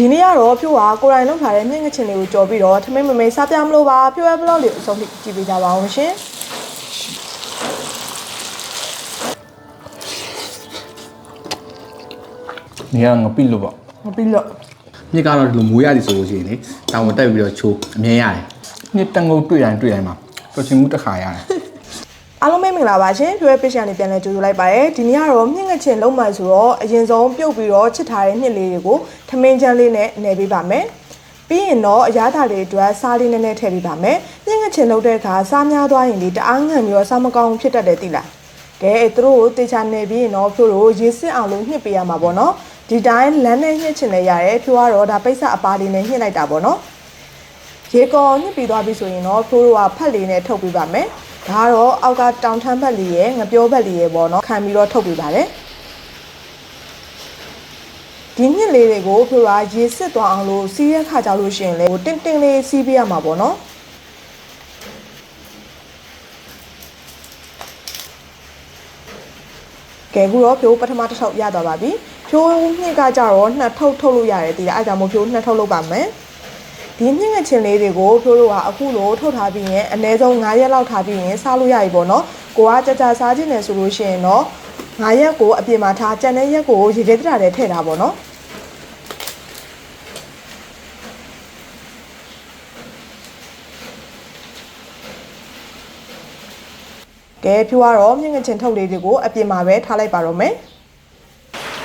ဒီနေ့ကတော့ဖြိုးကကိုယ်တိုင်လုပ်ထားတဲ့မြင့်ငချင်လေးကိုကြော်ပြီးတော့ထမင်းမမေစားပြမလို့ပါဖြိုးရဲ့ဘလော့လေးကိုအဆုံးထိကြည့်ပေးကြပါအောင်ရှင်နေကငပိလို့ပေါ့မပြီးလို့မြစ်ကတော့ဒီလိုမိုးရသည်ဆိုလို့ရှိရင်လေတောင်ဝင်တက်ပြီးတော့ချိုးအမြင်ရတယ်နှစ်တန်ငုတ်တွေ့တိုင်းတွေ့တိုင်းမှာတော်ချင်မှုတစ်ခါရတယ် အားလုံးပဲမင်္ဂလာပါရှင်ဖြိုးရဲ့ page ကနေပြန်လဲကြိုဆိုလိုက်ပါရယ်ဒီနေ့ကတော့မြင့်ငချင်လုံးမှဆိုတော့အရင်ဆုံးပြုတ်ပြီးတော့ချစ်ထားတဲ့နှစ်လေးတွေကိုထမင်းချမ်းလေးနဲ့နယ်ပေးပါမယ်ပြီးရင်တော့အရားသာလေးအတွက်စားလေးနည်းနည်းထည့်ပေးပါမယ်မြင့်ငချင်လုပ်တဲ့အခါစားများသွားရင်ဒီတအားငံပြီးတော့စားမကောင်းဖြစ်တတ်တယ်သိလားကဲသူတို့ကိုတေချာနေပြီးရင်တော့ဖြိုးတို့ရေစစ်အောင်လို့ညှစ်ပေးရမှာပေါ့နော်ဒီတိုင်းလမ်းနဲ့ညှစ်ချင်လဲရတယ်ဖြိုးကတော့ဒါပိတ်ဆက်အပါလေးနဲ့ညှစ်လိုက်တာပေါ့နော်ရေကောညှစ်ပြီးသွားပြီဆိုရင်တော့ဖြိုးတို့ကဖက်လေးနဲ့ထုတ်ပေးပါမယ် ဒါကတော့အောက်ကတောင်ထမ်းဖက်လေးရဲ့ငပြောဖက်လေးရဲ့ပေါ့နော်ခံပြီးတော့ထုတ်ပေးပါတယ်ဒီညှစ်လေးတွေကိုဖြိုးကရေစစ်သွားအောင်လို့စီးရက်ခါကြလို့ရှိရင်လေဟိုတင်းတင်းလေးစီးပေးရမှာပေါ့နော်ကဲအခုတော့ဖြိုးပထမတစ်ထုပ်ရသွားပါပြီဖြိုးနှစ်ကကြတော့နှစ်ထုပ်ထုတ်လို့ရတယ်ဒီအဲ့ဒါကြောင့်မို့ဖြိုးနှစ်ထုပ်လုပ်ပါမယ် ဒီညငချင်းလေးတွေကိုဖြိုးတို့ကအခုလိုထုတ်ထားပြီးရင်အနည်းဆုံး9ရက်လောက်ထားပြီးရင်စားလို့ရပြီပေါ့နော်ကိုကကြကြစားခြင်းနဲ့ဆိုလို့ရှိရင်တော့9ရက်ကိုအပြင်မှာထားကြံတဲ့ရက်ကိုရေခဲတရာနဲ့ထည့်ထားပေါ့နော်ကဲဖြိုးကတော့မြင့်ငချင်းထုတ်လေးတွေကိုအပြင်မှာပဲထားလိုက်ပါတော့မယ်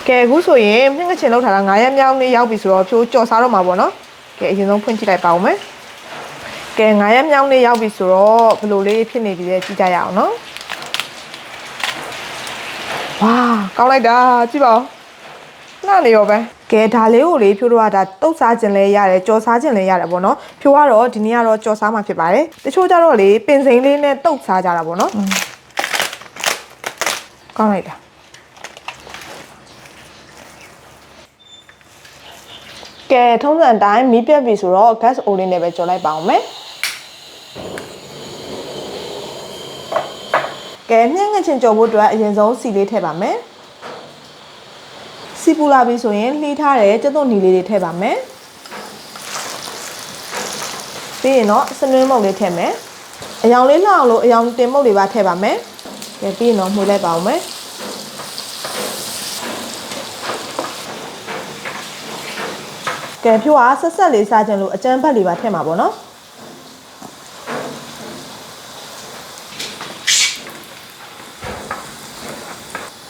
ကဲအခုဆိုရင်မြင့်ငချင်းလောက်ထားတာ9ရက်မြောက်နေ့ရောက်ပြီဆိုတော့ဖြိုးကြော်စားတော့မှာပေါ့နော် ကဲအရင်ဆုံးဖွင့်ကြည့်လိုက်ပါဦးမယ်ကဲ9ရက်မြောက်နေ့ရောက်ပြီဆိုတော့ဘယ်လိုလေးဖြစ်နေပြီလဲကြည့်ကြရအောင်နော်ဝါကောင်းလိုက်တာကြည့်ပါဦးလှနေရောပဲကဲဒါလေးကိုလေဖြိုးတော့ကဒါတုတ်စားခြင်းလဲရတယ်ကြော်စားခြင်းလဲရတယ်ပေါ့နော်ဖြိုးကတော့ဒီနေ့ကတော့ကြော်စားမှာဖြစ်ပါတယ်တချို့ကြတော့လေပင်စိမ်းလေးနဲ့တုတ်စားကြတာပေါ့နော်ကောင်းလိုက်တာ ကဲထုံးစံအတိုင်းမီးပြတ်ပြီဆိုတော့ gas အိုးလေးနဲ့ပဲကြော်လိုက်ပါအောင်မယ်ကဲမြင့်ငချင်းကြော်ဖို့အတွက်အရင်ဆုံးစီလေးထည့်ပါမယ်စီပူလာပြီဆိုရင်လှီးထားတဲ့ကျက်သွန်နီလေးတွေထည့်ပါမယ်ပြီးရင်တော့စနွင်းမုတ်လေးထည့်မယ်အယောင်လေးလှအောင်လို့အယောင်တင်မုတ်လေးပါထည့်ပါမယ်ကဲပြီးရင်တော့မှွေလိုက်ပါအောင်မယ် ကဲဖြိုးကဆက်ဆက်လေးစားခြင်းလို့အကျန်းဖက်လေးပါထည့်မှာပေါ့နော်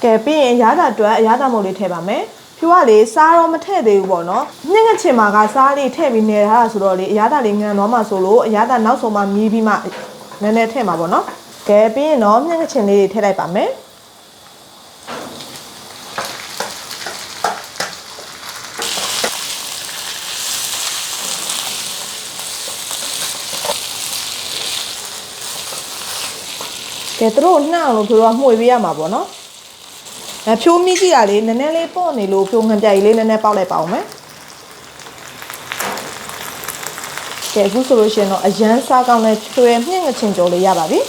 ကဲပြီးရင်အရသာအတွက်အရသာမုတ်လေးထည့်ပါမယ်ဖြိုးကလေစားတော့မထည့်သေးဘူးပေါ့နော်ညငချင်မှာကစားလေးထည့်ပြီးနေထားတာဆိုတော့လေအရသာလေးငံတော့မှဆိုလို့အရသာနောက်ဆုံးမှမြည်ပြီးမှနည်းနည်းထည့်မှာပေါ့နော်ကဲပြီးရင်တော့ညငချင်လေးတွေထည့်လိုက်ပါမယ် ကဲသူတို့နှံ့အောင်လို့ဖြိုးတော့မှွေပေးရမှာပေါ့နော်အဲဖြိုးမိကြည့်တာလေနည်းနည်းလေးပေါ့နေလို့ဖြိုးငံပြိုင်လေးနည်းနည်းပေါက်လိုက်ပါအောင်မယ်ကဲအခုဆိုလို့ရှိရင်တော့အရန်စားကောင်းတဲ့ဖြိုးရဲ့မြင့်ငချင်ကြော်လေးရပါပြီ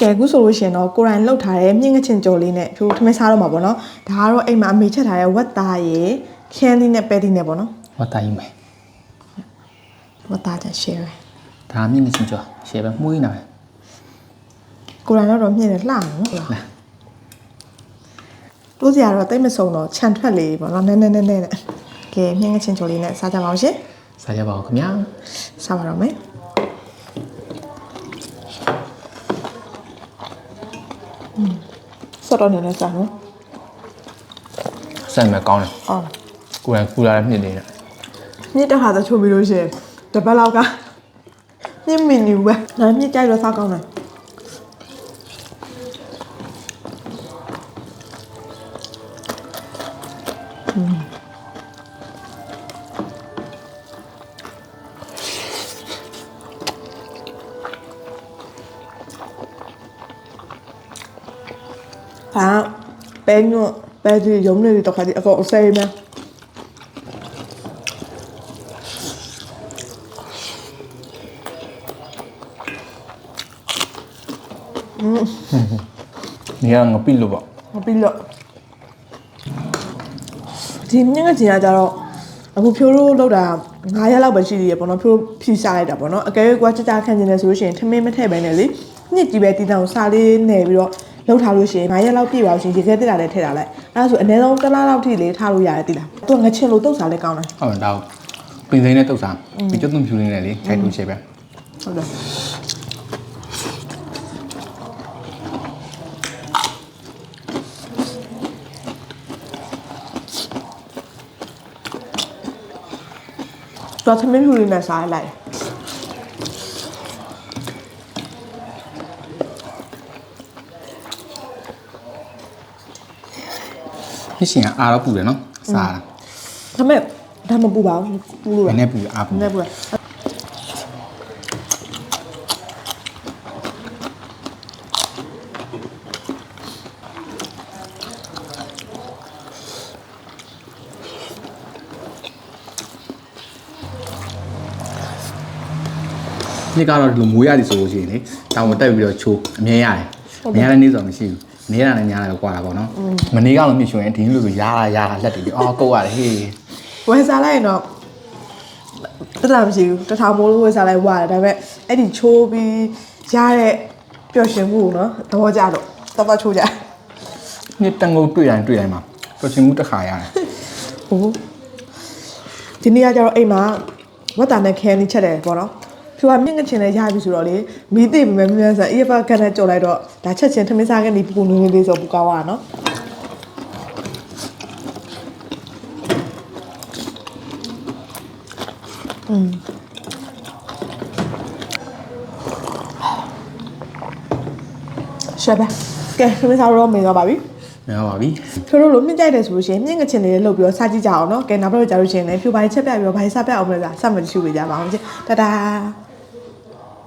ကဲအခုဆိုလို့ရှိရင်တော့ကိုရိုင်လောက်ထားတဲ့မြင့်ငချင်ကြော်လေးနဲ့ဖြိုးထမင်းစားတော့မှာပေါ့နော်ဒါကတော့အိမ်မှာအမေချက်ထားတဲ့ဝက်သားရယ်ခင်းသီးနဲ့ပဲသီးနဲ့ပေါ့နော်ဝတ်တိုင်းမယ် ဝက်သားချက် share ဒါမြင့်ငချင်းကြောရှယ်ပဲမှုရင်းတာပဲကိုရိုင်တော့မြင့်တယ်လှနော်လာတိုးစရာတော့တိတ်မစုံတော့ခြံထွက်လေးပေါ့နော်နည်းနည်းနည်းနည်းနဲ့ကဲမြင့်ငချင်းချိုလေးနဲ့စားကြပါအောင်ရှင်စားကြပါဦးခင်ဗျာစားပါတော့မယ်ဆော့တော့နေနေစားနော်ဆက်မယ်ကောင်းတယ်အော်ကိုယ်ကကူလာတဲ့မြင့်နေတယ်မြင့်တက်ဟာတော့ချိုပြီးလို့ရှရင် တပတ်လောက်ကမြင့်မီနီပဲဒါမြင့်ကြိုက်တော့စားကောင်းတယ်ဟာပဲညွတ်ပဲဒီရုံးလေးတော့ခါဒီအကောအစိမ်းမယ် နေကငပိလို့ပေါ့ပြီးတော့ဒီမြင့်ကချင်ကကြတော့အခုဖြိုးလို့လောက်တာ9ရက်လောက်ပဲရှိသေးရပေါ့နော်ဖြိုးဖြီစားလိုက်တာပေါ့နော်အကယ်၍ကွာကြကြခန့်နေတယ်ဆိုလို့ရှိရင်ထမင်းမထည့်ပဲနဲ့လေညစ်ကြည့်ပဲတီတောင်စားလေးနယ်ပြီးတော့လောက်ထားလို့ရှိရင်9ရက်လောက်ပြည့်ပါလို့ရှိရင်ရေခဲတက်တာလည်းထည့်တာလိုက်အဲဒါဆိုအနည်းဆုံးတစ်လားလောက်ထိလေးထားလို့ရတယ်တိလားသူကငချင်လို့တုတ်စားလဲကောင်းတယ်ဟုတ်တယ်ဒါပင်စိမ်းနဲ့တုတ်စားဒီကျွတ်သွန်ဖြူလေးနဲ့လေခြိုက်တူချေပဲဟုတ်တယ် တော့သမင်းဖြူလေးနဲ့စားလိုက်ဖြစ်ရှင်ကအားတော့ပူတယ်နော်စားတာဒါပေမဲ့ဒါမပူပါဘူးပူလို့ဘရယ်နဲ့ပူလဲအားပူနည်းပူ ရဒီကတော့ဒီလိုမိုးရသည်ဆိုလို့ရှိရင်လေတောင်ဝတက်ပြီးတော့ချိုးအမြဲရတယ်အမြဲလည်းနေဆိုမရှိဘူးနေရတာနဲ့ညားတယ်ကွာတာပေါ့နော်မနေကတော့မြှွှင်ဒီလိုဆိုရားတာရားတာလက်တွေအော်ကုတ်ရတယ်ဟေးဝယ်စားလိုက်ရင်တော့တလားမရှိဘူးတထောင်မိုးလို့ဝယ်စားလိုက်ဝရတယ်ဒါပေမဲ့အဲ့ဒီချိုးပြီးရတဲ့ပျော်ရွှင်မှုကိုနော်သဘောကျတော့တော်တော်ချိုးကြနှစ်တန်ကုန်တွေ့တိုင်းတွေ့တိုင်းမှာတော်ချင်မှုတစ်ခါရတယ်ဟုတ်ဒီနေ့ကကျတော့အိမ်မှာဝတ်တာနဲ့ခဲနေချက်တယ်ပေါ့နော် ဖြူကမြင့်ငချင်လဲရပြီဆိုတော့လေမီးသိပြီမဲ့မြန်ဆန်အေးပါကန်နဲ့ကြော်လိုက်တော့ဒါချက်ချင်းထမင်းစားကနေပူပူနူးနူးလေးဆိုပူကောင်းရတာနော်ရှယ်ပဲကဲထမင်းစားတော့မေတော့ပါပြီမရပါပြီဖြိုးတို့လိုမြင့်ကြိုက်တယ်ဆိုလို့ရှိရင်မြင့်ငချင်လေးလှုပ်ပြီးတော့စားကြည့်ကြအောင်နော်ကဲနောက်ဘက်တော့ကြာလို့ရှိရင်လည်းဖြိုးပိုင်းချက်ပြပြီးတော့ဘိုင်စားပြအောင်မလားစမှတ်ကြည့်ရှုပေးကြပါအောင်ချင်းတဒါ